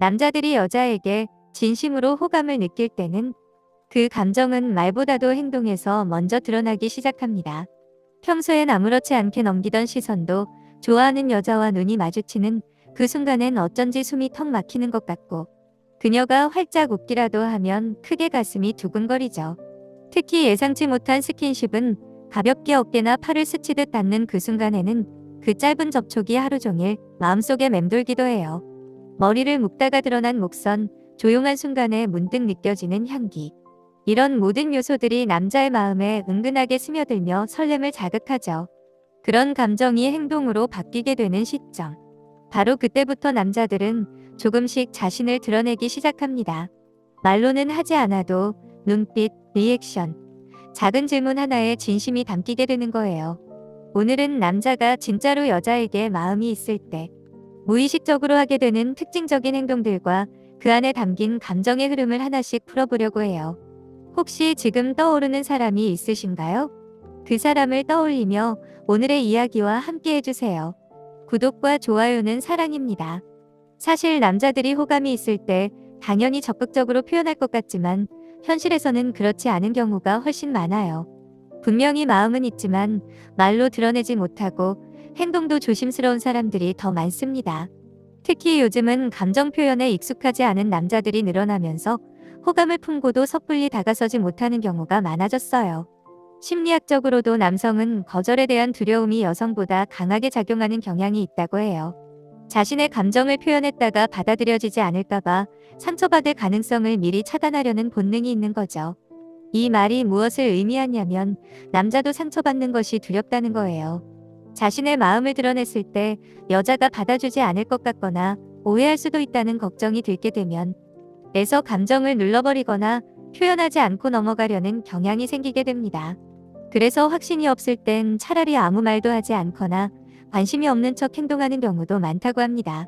남자들이 여자에게 진심으로 호감을 느낄 때는 그 감정은 말보다도 행동에서 먼저 드러나기 시작합니다. 평소엔 아무렇지 않게 넘기던 시선도 좋아하는 여자와 눈이 마주치는 그 순간엔 어쩐지 숨이 턱 막히는 것 같고 그녀가 활짝 웃기라도 하면 크게 가슴이 두근거리죠. 특히 예상치 못한 스킨십은 가볍게 어깨나 팔을 스치듯 닿는 그 순간에는 그 짧은 접촉이 하루 종일 마음속에 맴돌기도 해요. 머리를 묶다가 드러난 목선, 조용한 순간에 문득 느껴지는 향기. 이런 모든 요소들이 남자의 마음에 은근하게 스며들며 설렘을 자극하죠. 그런 감정이 행동으로 바뀌게 되는 시점. 바로 그때부터 남자들은 조금씩 자신을 드러내기 시작합니다. 말로는 하지 않아도 눈빛, 리액션, 작은 질문 하나에 진심이 담기게 되는 거예요. 오늘은 남자가 진짜로 여자에게 마음이 있을 때 무의식적으로 하게 되는 특징적인 행동들과 그 안에 담긴 감정의 흐름을 하나씩 풀어보려고 해요. 혹시 지금 떠오르는 사람이 있으신가요? 그 사람을 떠올리며 오늘의 이야기와 함께 해주세요. 구독과 좋아요는 사랑입니다. 사실 남자들이 호감이 있을 때 당연히 적극적으로 표현할 것 같지만 현실에서는 그렇지 않은 경우가 훨씬 많아요. 분명히 마음은 있지만 말로 드러내지 못하고 행동도 조심스러운 사람들이 더 많습니다. 특히 요즘은 감정 표현에 익숙하지 않은 남자들이 늘어나면서 호감을 품고도 섣불리 다가서지 못하는 경우가 많아졌어요. 심리학적으로도 남성은 거절에 대한 두려움이 여성보다 강하게 작용하는 경향이 있다고 해요. 자신의 감정을 표현했다가 받아들여지지 않을까봐 상처받을 가능성을 미리 차단하려는 본능이 있는 거죠. 이 말이 무엇을 의미하냐면 남자도 상처받는 것이 두렵다는 거예요. 자신의 마음을 드러냈을 때 여자가 받아주지 않을 것 같거나 오해할 수도 있다는 걱정이 들게 되면 내서 감정을 눌러버리거나 표현하지 않고 넘어가려는 경향이 생기게 됩니다. 그래서 확신이 없을 땐 차라리 아무 말도 하지 않거나 관심이 없는 척 행동하는 경우도 많다고 합니다.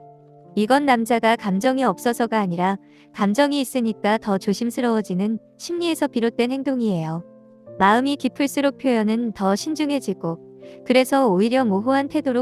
이건 남자가 감정이 없어서가 아니라 감정이 있으니까 더 조심스러워지는 심리에서 비롯된 행동이에요. 마음이 깊을수록 표현은 더 신중해지고 그래서 오히려 모호한 태도로